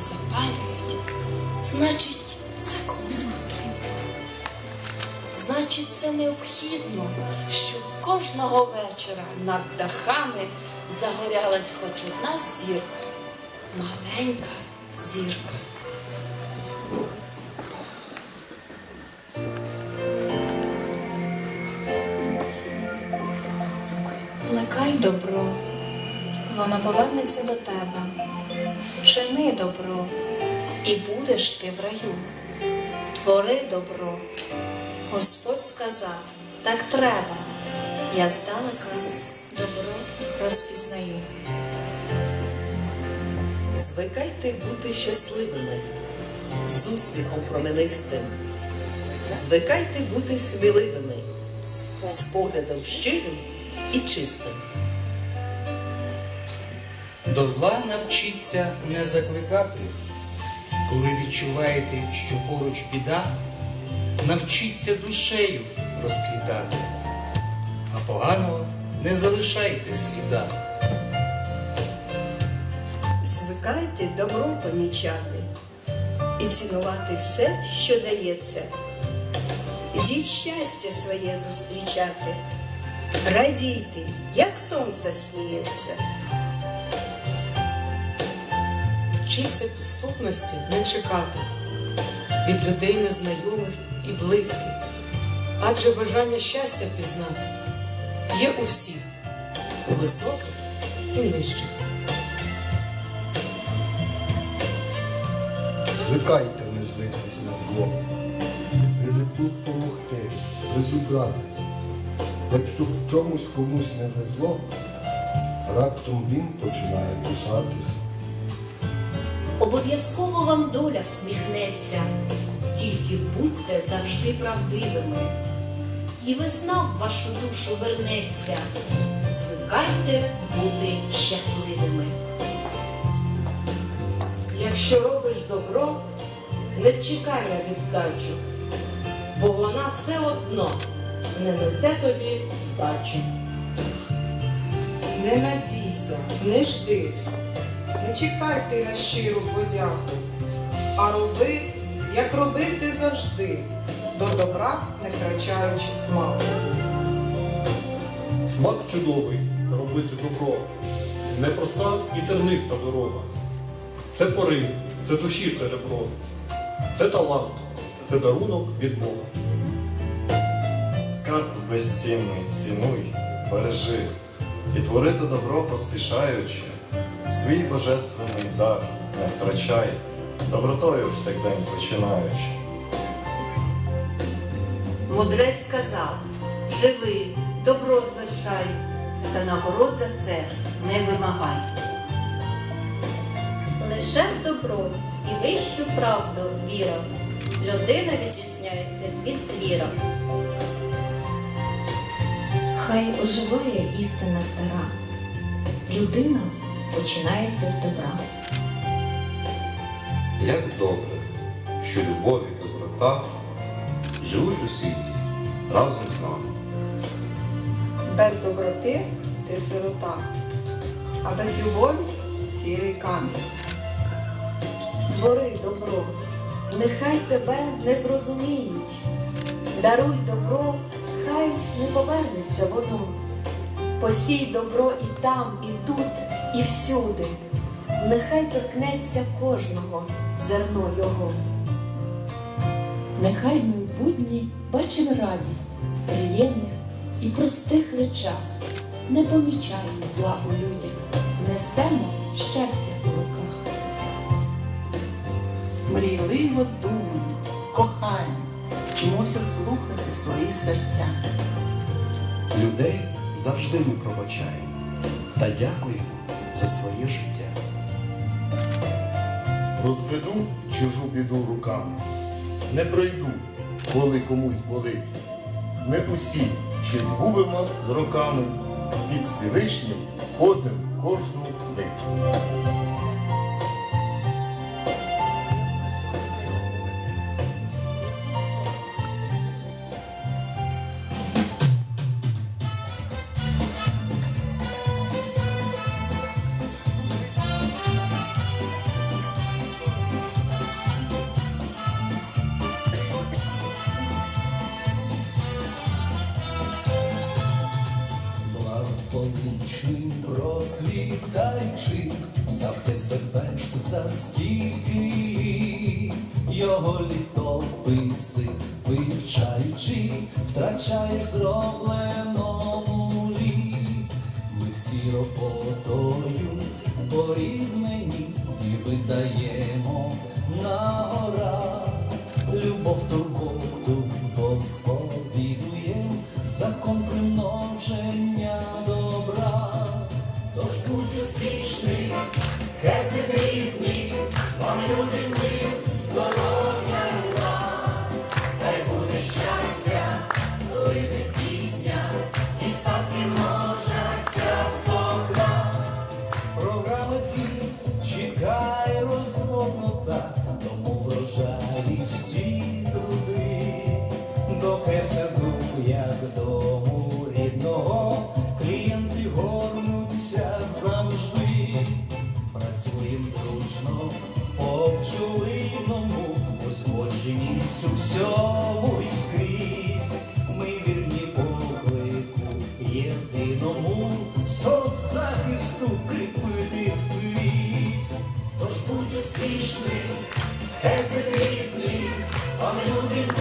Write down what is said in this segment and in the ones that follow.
запалюють, значить, це комусь потрібно. Значить, це необхідно, щоб кожного вечора над дахами загорялась хоч одна зірка, маленька зірка. Плекай добро, воно повернеться до тебе. Чини добро, і будеш ти в раю. Твори добро. Господь сказав, так треба. Я здалека добро розпізнаю. Звикайте бути щасливими, з успіхом променистим. Звикайте бути сміливими, з поглядом щирим і чистим. До зла навчіться не закликати. Коли відчуваєте, що поруч біда, навчіться душею розквітати, а поганого не залишайте сліда. Звикайте добро помічати і цінувати все, що дається. Ідіть щастя своє зустрічати, радійте, як сонце сміється. Вчіться підступності не чекати від людей незнайомих і близьких, адже бажання щастя пізнати є у всіх, у високих і нижчих. Звикайте не злитись на зло, ризикніть помогти, розібратись. Якщо в чомусь комусь не везло, раптом він починає писатись. Обов'язково вам доля всміхнеться, тільки будьте завжди правдивими, і весна в вашу душу вернеться. Звикайте бути щасливими. Якщо робиш добро, не чекай на віддачу, бо вона все одно не несе тобі вдачу. Не надійся, не жди, не чекай ти на щиру подяку, а роби, як робив ти завжди, до добра не втрачаючи смаку. Смак чудовий робити добро. Непроста і терниста дорога. Це порив, це душі серебро, це талант, це дарунок від Бога. Скарб безцінний цінуй, бережи, і творити добро поспішаючи, свій божественний дар не втрачай, добротою всякдень починаючи. Мудрець сказав: живи, добро звершай, та нагород за це не вимагай. Лише в добро і вищу правду віра. Людина відрізняється від звіра. Хай оживає істина стара. Людина починається з добра. Як добре, що любов і доброта живуть у світі разом з нами. Без доброти ти сирота, а без любові сірий камінь. Твори добро, нехай тебе не зрозуміють. Даруй добро, хай не повернеться воно. Посій добро і там, і тут, і всюди. Нехай торкнеться кожного зерно його. Нехай ми в будні бачимо радість в приємних і простих речах, не помічаємо зла у людях, несемо щастя в руках. Мрійливо думай, кохаємо, вчимося слухати свої серця. Людей завжди ми пробачаємо та дякуємо за своє життя. Розведу чужу біду руками, не пройду, коли комусь болить. Ми усі щось губимо з роками, під Всевишнім ходимо кожну мить. Процвітаючи, ставте себе за стільки літ, його літописи вивчаючи, втрачаєш зробленому літ. Ми всі роботою поріднені і видаємо хай рідні, вам люди всьому і скрізь. Ми вірні поклику єдиному соцзахисту кріпити вісь. Тож будь успішним, хай а люди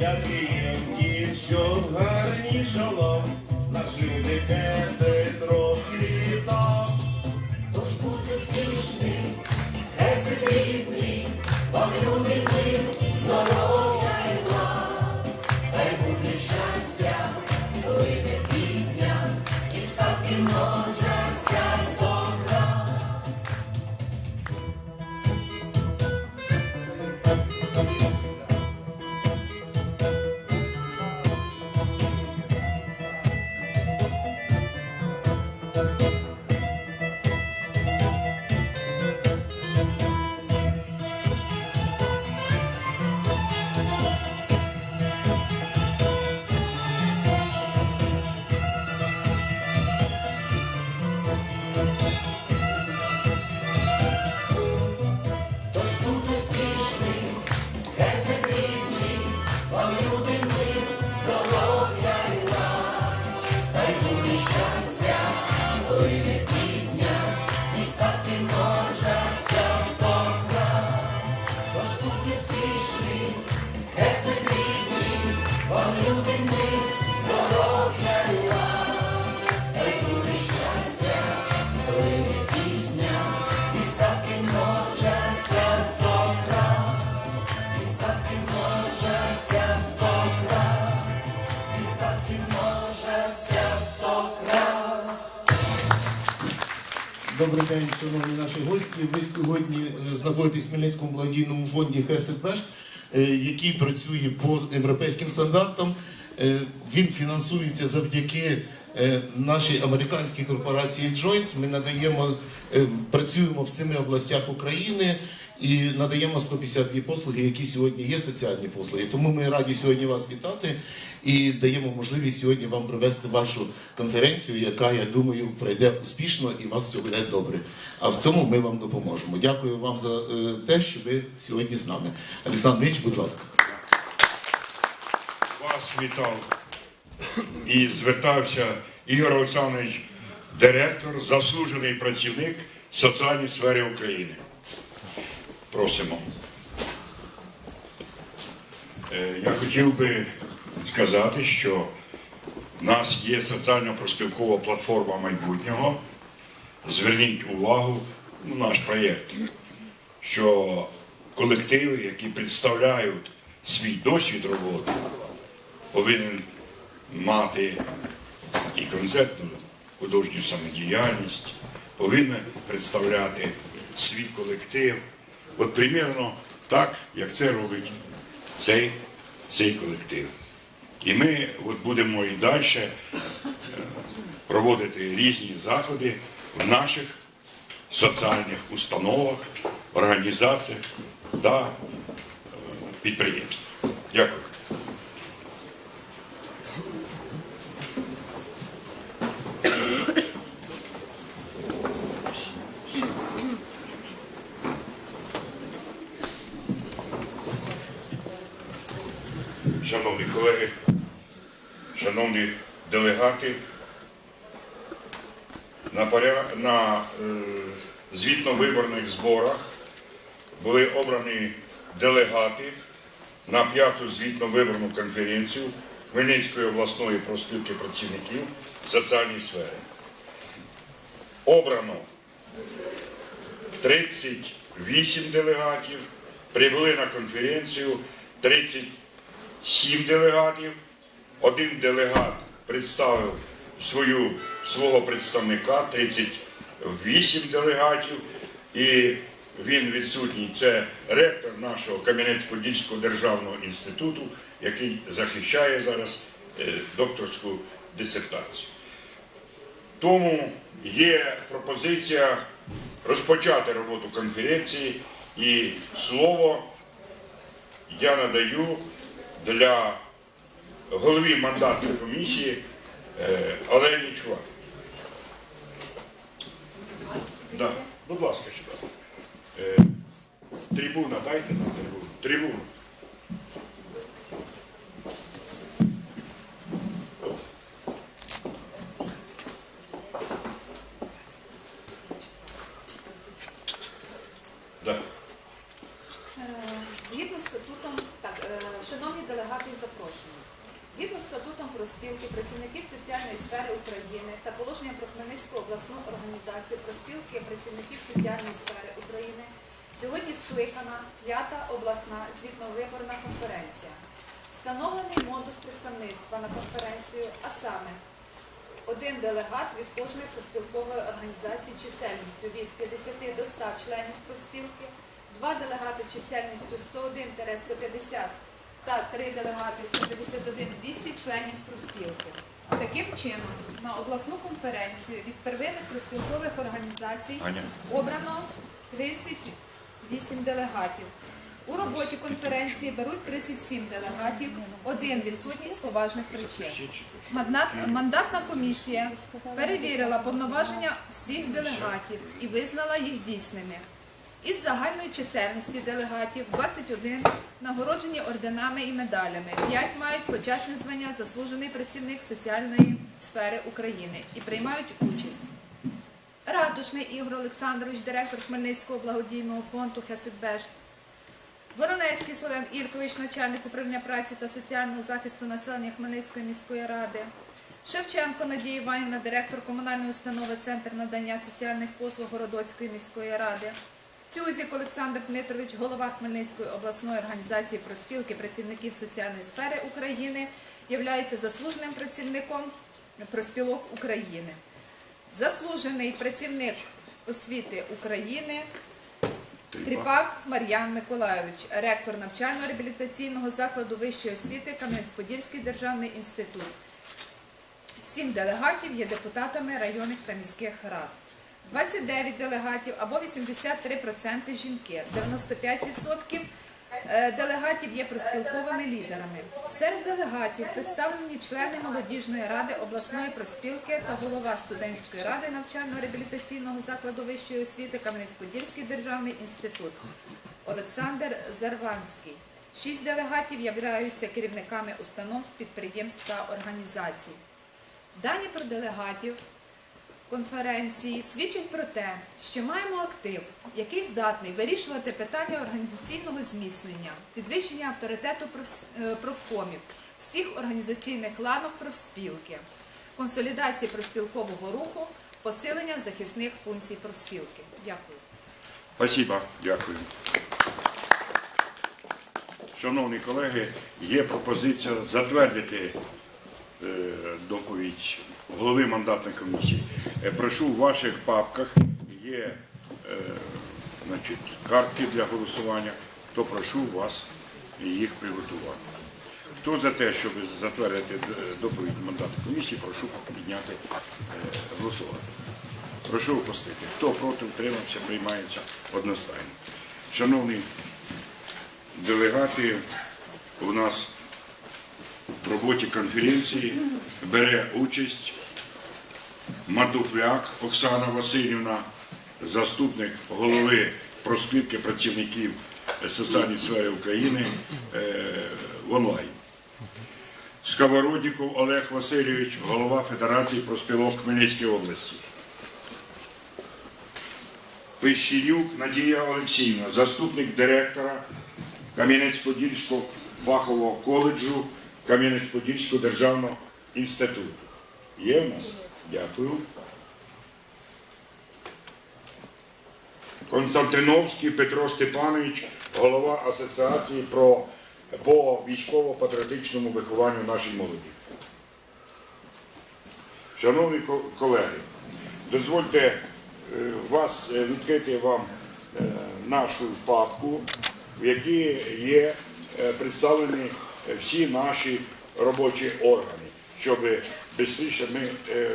Життя клієнтів, що гарнішало, наш люди хесед день, шановні наші гості. Ви сьогодні е, знаходитесь в Хмельницькому благодійному фонді Хесед який працює по європейським стандартам. Е, Він фінансується завдяки е, нашій американській корпорації Joint. Ми надаємо, е, працюємо в семи областях України і надаємо 152 послуги, які сьогодні є соціальні послуги. Тому ми раді сьогодні вас вітати і даємо можливість сьогодні вам провести вашу конференцію, яка, я думаю, пройде успішно і вас все буде добре. А в цьому ми вам допоможемо. Дякую вам за те, що ви сьогодні з нами. Олександр Міч, будь ласка. Вас вітав і звертався Ігор Олександрович, директор, заслужений працівник соціальної сфери України. Просимо. Е, Я хотів би сказати, що в нас є соціально-проспілкова платформа майбутнього. Зверніть увагу на наш проєкт, що колективи, які представляють свій досвід роботи, повинен мати і концертну художню самодіяльність, повинен представляти свій колектив. От примірно так, як це робить цей, цей колектив. І ми от будемо і далі е, проводити різні заходи в наших соціальних установах, організаціях та е, підприємствах. Дякую. Колеги, шановні делегати, на, поря... на е, звітно-виборних зборах були обрані делегати на п'яту звітно-виборну конференцію Хмельницької обласної профспілки працівників соціальної сфери. Обрано 38 делегатів, прибули на конференцію 37 делегатів. Один делегат представив свою, свого представника, 38 делегатів, і він відсутній. Це ректор нашого Кам'янець-Подільського державного інституту, який захищає зараз е, докторську дисертацію. Тому є пропозиція розпочати роботу конференції і слово я надаю для голові мандатної комісії е, Олені Чувак. Да, будь ласка, сюди. Е, Трибуна, дайте нам трибуну. Трибуну. Да. Е, Згідно з статутом, так, е, шановні делегати і запрошені, згідно з статутом про спілки працівників соціальної сфери України та положенням про Хмельницьку обласну організацію про спілки працівників соціальної сфери України, сьогодні скликана п'ята обласна звітно-виборна конференція. Встановлений модус представництва на конференцію, а саме один делегат від кожної проспілкової організації чисельністю від 50 до 100 членів проспілки, два делегати чисельністю 101-150 та три делегати 151-200 членів проспілки. Таким чином, на обласну конференцію від первинних проспілкових організацій обрано 38 делегатів. У роботі конференції беруть 37 делегатів, один відсутність поважних причин. Мандатна комісія перевірила повноваження всіх делегатів і визнала їх дійсними. Із загальної чисельності делегатів 21 нагороджені орденами і медалями, 5 мають почесне звання заслужений працівник соціальної сфери України і приймають участь. Ратушний Ігор Олександрович, директор Хмельницького благодійного фонду Хесетбешт, Воронецький Словен Іркович, начальник управління праці та соціального захисту населення Хмельницької міської ради, Шевченко Надія Іванівна, директор комунальної установи Центр надання соціальних послуг Городоцької міської ради, Цюзік Олександр Дмитрович, голова Хмельницької обласної організації проспілки працівників соціальної сфери України, являється заслуженим працівником проспілок України. Заслужений працівник освіти України Тріпак Мар'ян Миколайович, ректор навчально-реабілітаційного закладу вищої освіти Кам'янець-Подільський державний інститут. Сім делегатів є депутатами районних та міських рад. 29 делегатів або 83% жінки, 95% е, делегатів є проспілковими лідерами. Серед делегатів представлені члени молодіжної ради обласної проспілки та голова студентської ради навчально-реабілітаційного закладу вищої освіти Кам'янець-Подільський державний інститут Олександр Зарванський. Шість делегатів являються керівниками установ, підприємств та організацій. Дані про делегатів конференції свідчать про те, що маємо актив, який здатний вирішувати питання організаційного зміцнення, підвищення авторитету е, профкомів, всіх організаційних ланок профспілки, консолідації профспілкового руху, посилення захисних функцій профспілки. Дякую. Спасибо, дякую. Шановні колеги, є пропозиція затвердити е, доповідь голови мандатної комісії. Е, Прошу в ваших папках є е, значить, картки для голосування, то прошу вас їх приготувати. Хто за те, щоб затвердити е, доповідь мандатної комісії, прошу підняти голосувати. Прошу опустити. Хто проти утримався, приймається одностайно. Шановні делегати, у нас в роботі конференції бере участь Матухляк Оксана Васильівна, заступник голови проспілки працівників соціальної сфери України е, в онлайн. Сковородніков Олег Васильович, голова Федерації профспілок Хмельницької області. Пищенюк Надія Олексіївна, заступник директора Кам'янець-Подільського фахового коледжу Кам'янець-Подільського державного інституту. Є в нас? Дякую. Константиновський Петро Степанович, голова Асоціації про, по військово-патріотичному вихованню нашої молоді. Шановні колеги, дозвольте е, вас е, відкрити вам е, нашу папку, в якій є представлені всі наші робочі органи, щоб швидше ми е,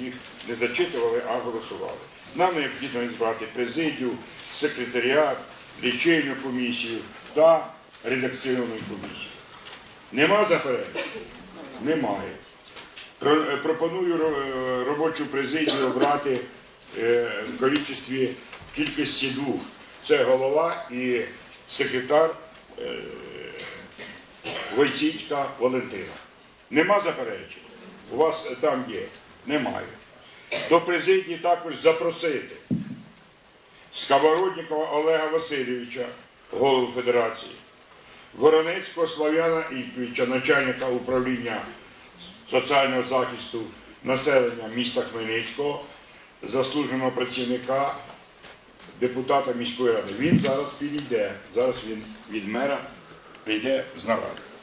їх не зачитували, а голосували. Нам необхідно збрати президію, секретаріат, лічильну комісію та редакційну комісію. Нема заперечень? Немає. Е, Пропоную робочу президію обрати е, в кількості, кількості двох. Це голова і секретар е, Войціцька Валентина. Нема заперечень? У вас е, там є? Немає. До президії також запросити Сковороднікова Олега Васильовича, голову Федерації, Воронецького Слав'яна Ільковича, начальника управління соціального захисту населення міста Хмельницького, заслуженого працівника, депутата міської ради. Він зараз підійде, зараз він від мера прийде з наради.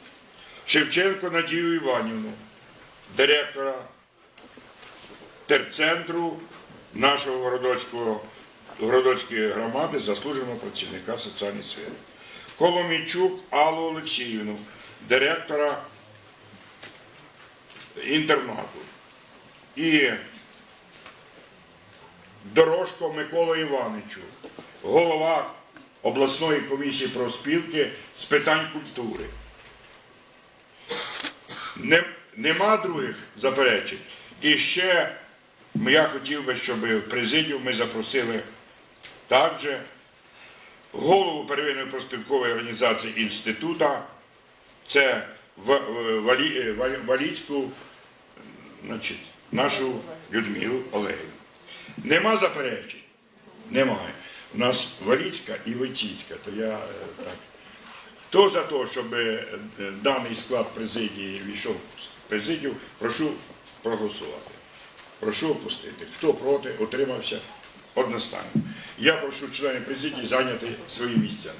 Шевченко Надію Іванівну, директора терцентру нашого Городоцької громади, заслуженого працівника соціальної сфери. Коломійчук Аллу Олексіївну, директора інтернату. І Дорожко Микола Івановичу, голова обласної комісії профспілки з питань культури. Не, нема других заперечень. І ще я хотів би, щоб в президію ми запросили також голову первинної проспілкової організації інститута, це Ва- Валі, Валіцьку, значить, нашу Людмилу Олегівну. Нема заперечень? Немає. У нас Валіцька і Войціцька, то я е, так. Хто за те, щоб е, даний склад президії війшов в президію, прошу проголосувати. Прошу опустити. Хто проти, отримався одностайно. Я прошу членів президії зайняти свої місця.